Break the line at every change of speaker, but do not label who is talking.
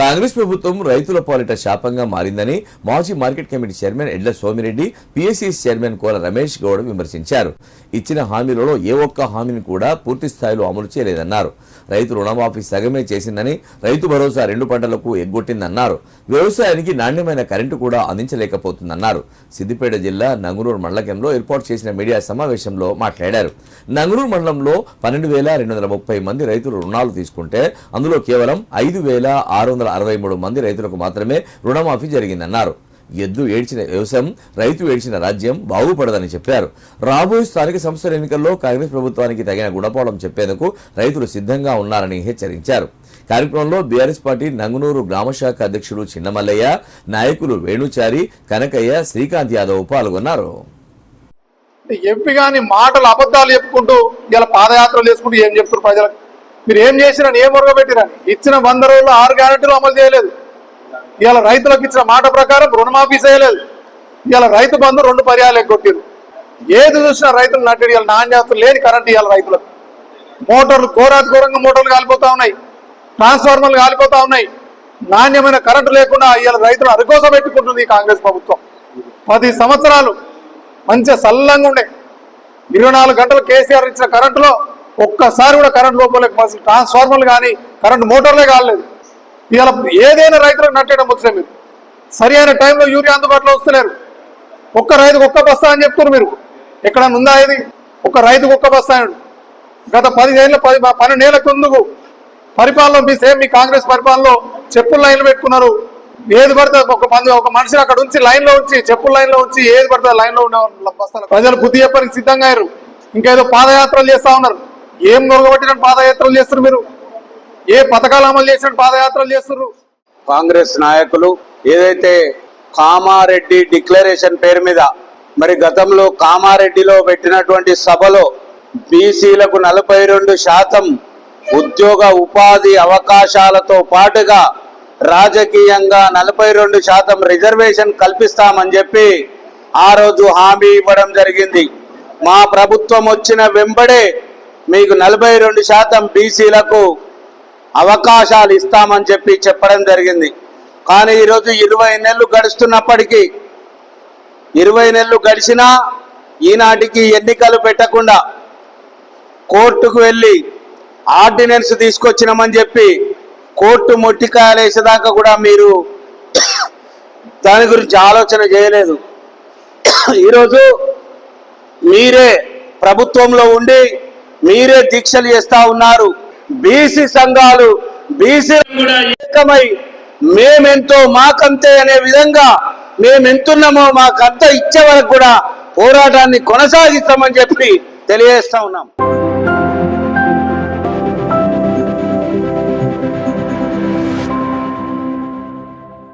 కాంగ్రెస్ ప్రభుత్వం రైతుల పాలిట శాపంగా మారిందని మాజీ market committee chairman Edla Somireddy PSCS chairman Kola Ramesh Goud విమర్శించారు. ఇచ్చిన హామీలలో ఏ ఒక్క హామీని కూడా పూర్తి స్థాయిలో అమలు చేయలేదన్నారు. రైతు రుణమాఫీ సగమే చేసిందని రైతు భరోసా రెండు పంటలకు ఎగ్గొట్టిందన్నారు. వ్యవసాయానికి నాణ్యమైన కరెంటు కూడా అందించలేకపోతుందన్నారు. సిద్దిపేట జిల్లా నంగునూరు మండలకంలో ఏర్పాటు చేసిన మీడియా సమావేశంలో మాట్లాడారు. నంగునూరు మండలంలో పన్నెండు వేల రెండు వందల ముప్పై మంది రైతులు రుణాలు తీసుకుంటే అందులో కేవలం ఐదు వేల ఆరు వందల అరవై మూడు మంది రైతులకు మాత్రమే రుణమాఫీ జరిగిందన్నారు. ఎద్దు ఏడ్చిన వ్యవసాయం రైతు ఏడ్చిన రాజ్యం బాగుపడదని చెప్పారు. రాబోయే స్థానిక సంస్థల ఎన్నికల్లో కాంగ్రెస్ ప్రభుత్వానికి తగిన గుణపాఠం చెప్పేందుకు రైతులు సిద్ధంగా ఉన్నారని హెచ్చరించారు. కార్యక్రమంలో బీఆర్ఎస్ పార్టీ నంగునూరు గ్రామశాఖ అధ్యక్షుడు చిన్నమల్లయ్య నాయకులు వేణుచారి కనకయ్య శ్రీకాంత్ యాదవ్ పాల్గొన్నారు.
ఎంపీ కానీ మాటలు అబద్ధాలు చెప్పుకుంటూ ఇలా పాదయాత్రలు చేసుకుంటూ ఏం చెప్తారు ప్రజలకు? మీరు ఏం చేసినా ఏం పెట్టిరని ఇచ్చిన వంద రోజుల్లో ఆరు గ్యారెంటీలు అమలు చేయలేదు. ఇవాళ రైతులకు ఇచ్చిన మాట ప్రకారం రుణమాఫీ చేయలేదు. ఇవాళ రైతు బంధు రెండు పర్యాలు ఎగ్గొట్టిరు ఏది చూసినా రైతులు నడ్డి ఇవాళ నాణ్యత లేని కరెంట్ ఇవాళ రైతులకు. మోటార్లు ఘోరాతి ఘోరంగా మోటార్లు కాలిపోతా ఉన్నాయి. ట్రాన్స్ఫార్మర్లు కాలిపోతా ఉన్నాయి. నాణ్యమైన కరెంటు లేకుండా ఇవాళ రైతులు అరికోస పెట్టుకుంటుంది ఈ కాంగ్రెస్ ప్రభుత్వం. పది సంవత్సరాలు మంచిగా సల్లంగా ఉండే. ఇరవై నాలుగు గంటలు కేసీఆర్ ఇచ్చిన కరెంటులో ఒక్కసారి కూడా కరెంట్ లోపలికి ట్రాన్స్ఫార్మర్లు కానీ కరెంట్ మోటార్లే కాలేదు. ఇవాళ ఏదైనా రైతులకు నట్టేయడం వచ్చిన మీరు. సరి అయిన టైంలో యూరియా అందుబాటులో వస్తలేరు. ఒక్క రైతుకు ఒక్క బస్తా అని చెప్తున్నారు మీరు. ఎక్కడ ఉందా ఇది? ఒక్క రైతుకు ఒక్క బస్తా అని. గత పదిహేనుల పది పన్నెండేళ్ళ కిందకు పరిపాలన మీ సేమ్ మీ కాంగ్రెస్ పరిపాలనలో చెప్పులు లైన్లు పెట్టుకున్నారు. ఏది పడితే ఒక మంది ఒక మనిషిని అక్కడ ఉంచి లైన్లో ఉంచి చెప్పుల లైన్లో ఉంచి ఏది పడితే లైన్లో ఉన్న ప్రజలు బుద్ధి చెప్పడానికి సిద్ధంగా అయ్యారు. ఇంకేదో పాదయాత్రలు చేస్తా ఉన్నారు. ఏం నొరగబట్టిన పాదయాత్రలు చేస్తారు మీరు? ఏ పథకాలు అమలు చేసిన పాదయాత్రలు చేస్తారు?
కాంగ్రెస్ నాయకులు ఏదైతే కామారెడ్డి డిక్లరేషన్ పేరు మీద మరి గతంలో కామారెడ్డిలో పెట్టినటువంటి సభలో బీసీలకు నలభై రెండు శాతం ఉద్యోగ ఉపాధి అవకాశాలతో పాటుగా రాజకీయంగా నలభై రెండు శాతం రిజర్వేషన్ కల్పిస్తామని చెప్పి ఆ రోజు హామీ ఇవ్వడం జరిగింది. మా ప్రభుత్వం వచ్చిన వెంబడే మీకు నలభై రెండు శాతం బీసీలకు అవకాశాలు ఇస్తామని చెప్పి చెప్పడం జరిగింది. కానీ ఈరోజు ఇరవై నెలలు గడుస్తున్నప్పటికీ ఇరవై నెలలు గడిచినా ఈనాటికి ఎన్నికలు పెట్టకుండా కోర్టుకు వెళ్ళి ఆర్డినెన్స్ తీసుకొచ్చినామని చెప్పి కోర్టు మొట్టికాయలేసేదాకా కూడా మీరు దాని గురించి ఆలోచన చేయలేదు. ఈరోజు మీరే ప్రభుత్వంలో ఉండి మీరే దీక్షలు చేస్తా ఉన్నారు. బీసీ సంఘాలు బీసీ కూడా ఏకమై మేమెంతో మాకంతే అనే విధంగా మేమెంతున్నామో మాకంత ఇచ్చే వరకు కూడా పోరాటాన్ని కొనసాగిస్తామని చెప్పి తెలియజేస్తా ఉన్నాం.